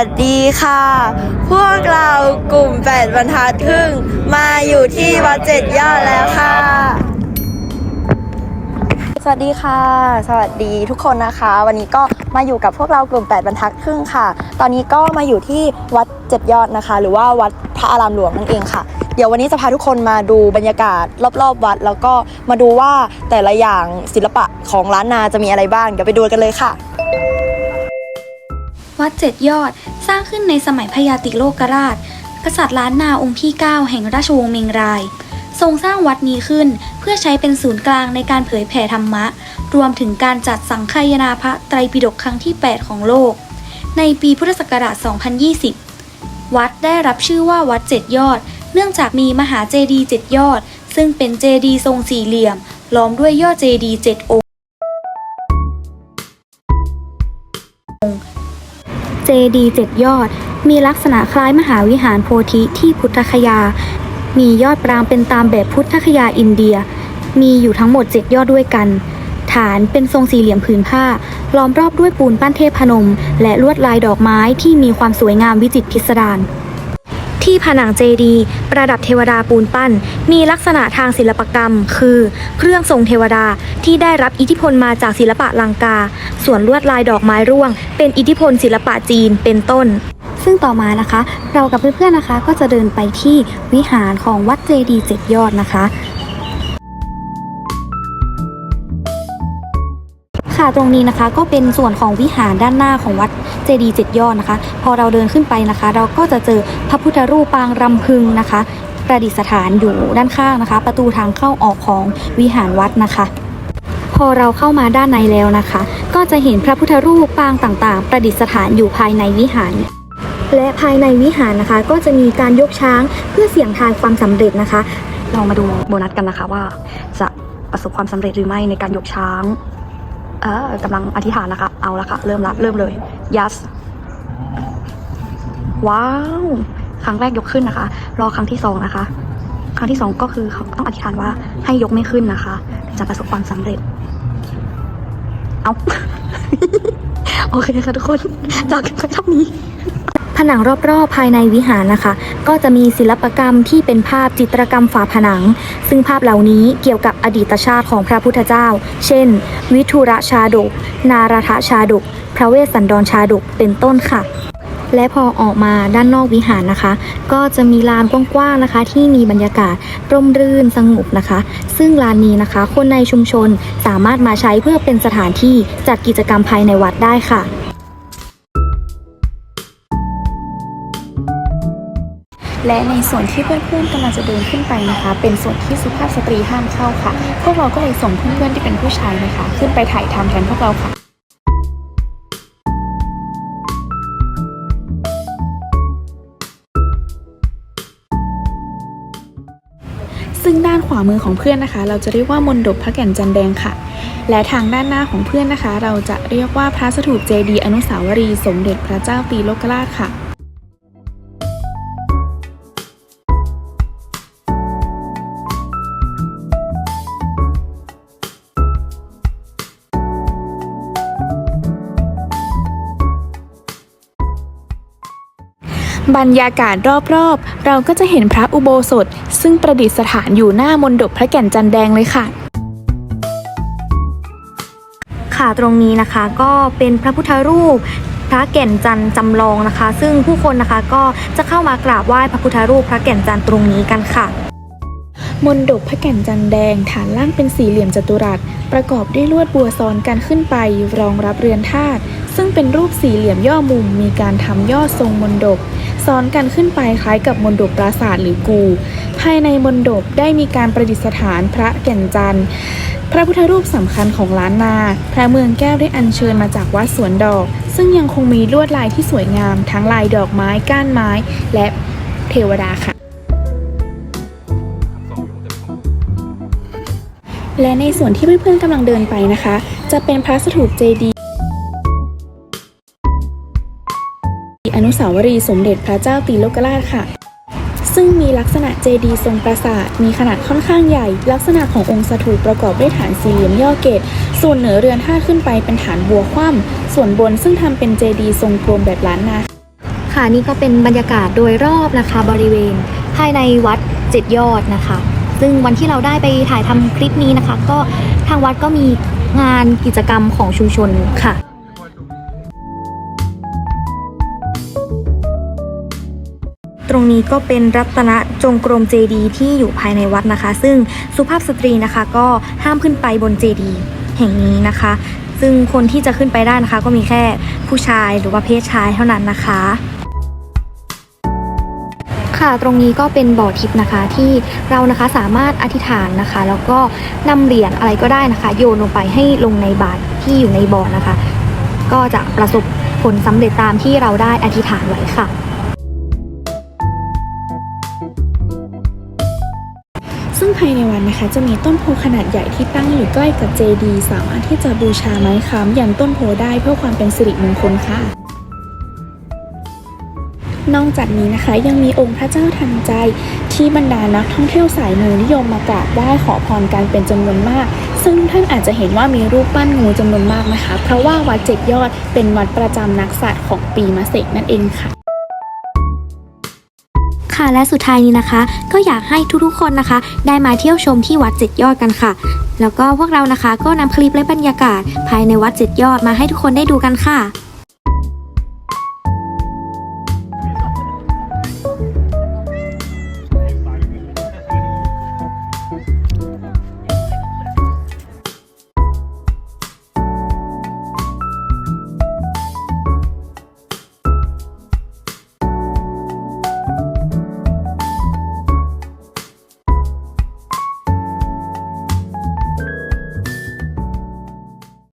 วัสดีค่ะ พวกเรากลุ่มแปดบรรทัดครึ่งมาอยู่ที่วัดเจ็ดยอดแล้วค่ะ สวัสดีค่ะ สวัสดีทุกคนนะคะ วันนี้ก็มาอยู่กับพวกเรากลุ่ม8บรรทัดครึ่งค่ะ ตอนนี้ก็มาอยู่ที่วัดเจ็ดยอดนะคะ หรือว่าวัดพระอารามหลวงนั่นเองค่ะ เดี๋ยววันนี้จะพาทุกคนมาดูบรรยากาศรอบๆ วัด แล้วก็มาดูว่าแต่ละอย่างศิลปะของล้านนาจะมีอะไรบ้าง เดี๋ยวไปดูกันเลยค่ะ วัดเจ็ดยอด สร้างขึ้นในสมัยพญาติโลกราช กษัตริย์ล้านนาองค์ที่ 9 แห่งราชวงศ์เมงราย ทรงสร้างวัดนี้ขึ้นเพื่อใช้เป็นศูนย์กลางในการเผยแผ่ธรรมะ รวมถึงการจัดสังฆายนาพระไตรปิฎกครั้งที่ 8 ของโลก ในปีพุทธศักราช 2020 วัดได้รับชื่อว่าวัดเจ็ดยอด เนื่องจากมีมหาเจดีย์เจ็ดยอด ซึ่งเป็นเจดีย์ทรงสี่เหลี่ยม ล้อมด้วยยอดเจดีย์เจ็ดองค์ เจดีย์เจ็ดยอด มีลักษณะคล้ายมหาวิหารโพธิที่พุทธคยา มียอดปรางเป็นตามแบบพุทธคยาอินเดีย มีอยู่ทั้งหมด7ยอดด้วยกัน ฐานเป็นทรงสี่เหลี่ยมผืนผ้า ล้อมรอบด้วยปูนปั้นเทพนม และลวดลายดอกไม้ที่มีความสวยงามวิจิตรพิสดาร ที่ผนังเจดีย์ประดับเทวดาปูนปั้น มีลักษณะทางศิลปกรรม คือ เครื่องทรงเทวดาที่ได้รับอิทธิพลมาจากศิลปะลังกา ส่วนลวดลายดอกไม้ร่วง เป็นอิทธิพลศิลปะจีนเป็นต้น ซึ่งต่อมานะคะ เรากับเพื่อนๆนะคะ ก็จะเดินไปที่วิหารของวัดเจดีย์เจ็ดยอดนะคะ ค่ะตรงนี้นะคะก็เป็นส่วนของวิหารด้านหน้าของวัดเจดีย์เจ็ดยอดนะคะ พอเราเดินขึ้นไปนะคะ เราก็จะเจอพระพุทธรูปปางรำพึงนะคะ ประดิษฐานอยู่ด้านข้างนะคะ ประตูทางเข้าออกของวิหารวัดนะคะ พอเราเข้ามาด้านในแล้วนะคะ ก็จะเห็นพระพุทธรูปปางต่างๆ ประดิษฐานอยู่ภายในวิหารและภายในวิหารนะคะ ก็จะมีการยกช้างเพื่อเสี่ยงทายความสำเร็จนะคะ เรามาดูโบนัสกันนะคะว่า จะประสบความสำเร็จหรือไม่ในการยกช้าง เออกำลังอธิษฐานนะคะ เอาละค่ะ เริ่มละ เริ่มเลยยัสว้าว ครั้งแรกยกขึ้นนะคะ รอครั้งที่สองนะคะ ครั้งที่สองก็คือเขาต้องอธิษฐานว่าให้ยกไม่ขึ้นนะคะถึงจะประสบความสำเร็จ เอา โอเคค่ะทุกคน จากกันไปเท่านี้ ผนังรอบๆภายในวิหารนะคะ ก็จะมีศิลปกรรมที่เป็นภาพจิตรกรรมฝาผนัง ซึ่งภาพเหล่านี้เกี่ยวกับอดีตชาติของพระพุทธเจ้า เช่น วิทุระชาดก นารทชาดก พระเวสสันดรชาดกเป็นต้นค่ะและพอออกมาด้านนอกวิหารนะคะ ก็จะมีลานกว้างๆนะคะ ที่มีบรรยากาศร่มรื่นสงบนะคะ ซึ่งลานนี้นะคะ คนในชุมชนสามารถมาใช้เพื่อเป็นสถานที่จัดกิจกรรมภายในวัดได้ค่ะ และในส่วนที่เพื่อนๆกำลังจะเดินขึ้นไปนะคะ เป็นส่วนที่สุภาพสตรีห้ามเข้าค่ะ พวกเราก็เลยส่งเพื่อนๆที่เป็นผู้ชายนะคะ ขึ้นไปถ่ายทำแทนพวกเราค่ะซึ่งด้านขวามือของเพื่อนนะคะ เราจะเรียกว่ามนดบพระแก่นจันแดงค่ะ และทางด้านหน้าของเพื่อนนะคะ เราจะเรียกว่าพระสถูปเจดีย์อนุสาวรีย์สมเด็จพระเจ้าตีโลกราชค่ะ บรรยากาศรอบๆ เราก็จะเห็นพระอุโบสถ ซึ่งประดิษฐานอยู่หน้ามนดบพระแก่นจันแดงเลยค่ะ ค่ะตรงนี้นะคะก็เป็นพระพุทธรูปพระแก่นจันทร์จำลองนะคะ ซึ่งผู้คนนะคะก็จะเข้ามากราบไหว้พระพุทธรูปพระแก่นจันทร์ตรงนี้กันค่ะมนดบพระแก่นจันแดงฐานล่างเป็นสี่เหลี่ยมจัตุรัส ประกอบด้วยลวดบัวซ้อนกันขึ้นไปรองรับเรือนธาตุซึ่งเป็นรูปสี่เหลี่ยมย่อมุมมีการทำยอดทรงมนดบ ซ้อนกันขึ้นไปคล้ายกับมนดบปราสาทหรือกู ภายในมนดบได้มีการประดิษฐานพระแก่นจันทร์ พระพุทธรูปสำคัญของล้านนา พระเมืองแก้วได้อัญเชิญมาจากวัดสวนดอก ซึ่งยังคงมีลวดลายที่สวยงาม ทั้งลายดอกไม้ก้านไม้ และเทวดาค่ะและในส่วนที่เพื่อนๆกำลังเดินไปนะคะ จะเป็นพระสถูปเจดี อนุสาวรีย์สมเด็จพระเจ้าตีโลกราชค่ะ ซึ่งมีลักษณะเจดีย์ทรงปราสาท มีขนาดค่อนข้างใหญ่ ลักษณะขององค์สถูปประกอบด้วยฐานสี่เหลี่ยมย่อเกต ส่วนเหนือเรือนท่าขึ้นไปเป็นฐานบัวคว่ำส่วนบนซึ่งทำเป็นเจดีย์ทรงกลมแบบล้านนาค่ะนี่ก็เป็นบรรยากาศโดยรอบนะคะ บริเวณภายในวัดเจ็ดยอดนะคะ ซึ่งวันที่เราได้ไปถ่ายทำคลิปนี้นะคะ ก็ทางวัดก็มีงานกิจกรรมของชุมชนค่ะ ตรงนี้ก็เป็นรัตนจงกรมเจดีย์ที่อยู่ภายในวัดนะคะ ซึ่งสุภาพสตรีนะคะ ก็ห้ามขึ้นไปบนเจดีย์แห่งนี้นะคะ ซึ่งคนที่จะขึ้นไปได้นะคะ ก็มีแค่ผู้ชายหรือว่าเพศชายเท่านั้นนะคะค่ะตรงนี้ก็เป็นบ่อทิพย์นะคะที่เรานะคะสามารถอธิษฐานนะคะ แล้วก็นำเหรียญอะไรก็ได้นะคะ โยนลงไปให้ลงในบาตรที่อยู่ในบ่อนะคะ ก็จะประสบผลสำเร็จตามที่เราได้อธิษฐานไว้ค่ะ ภายในวัดนะคะ จะมีต้นโพขนาดใหญ่ที่ตั้งอยู่ใกล้กับเจดีสามารถที่จะบูชาไม้ค้ำยันต้นโพได้เพื่อความเป็นสิริมงคลค่ะนอกจากนี้นะคะยังมีองค์พระเจ้าทันใจ ที่บรรดานักท่องเที่ยวสายมูนิยมมากราบไหว้ขอพรกันเป็นจำนวนมาก ซึ่งท่านอาจจะเห็นว่ามีรูปปั้นงูจำนวนมากนะคะ เพราะว่าวัดเจ็ดยอดเป็นวัดประจำนักสัตว์ของปีมะเสกนั่นเองค่ะ ค่ะ และสุดท้ายนี้นะคะ ก็อยากให้ทุกๆคนนะคะ ได้มาเที่ยวชมที่วัดเจ็ดยอดกันค่ะ แล้วก็พวกเรานะคะก็นำคลิปและบรรยากาศ ภายในวัดเจ็ดยอดมาให้ทุกคนได้ดูกันค่ะ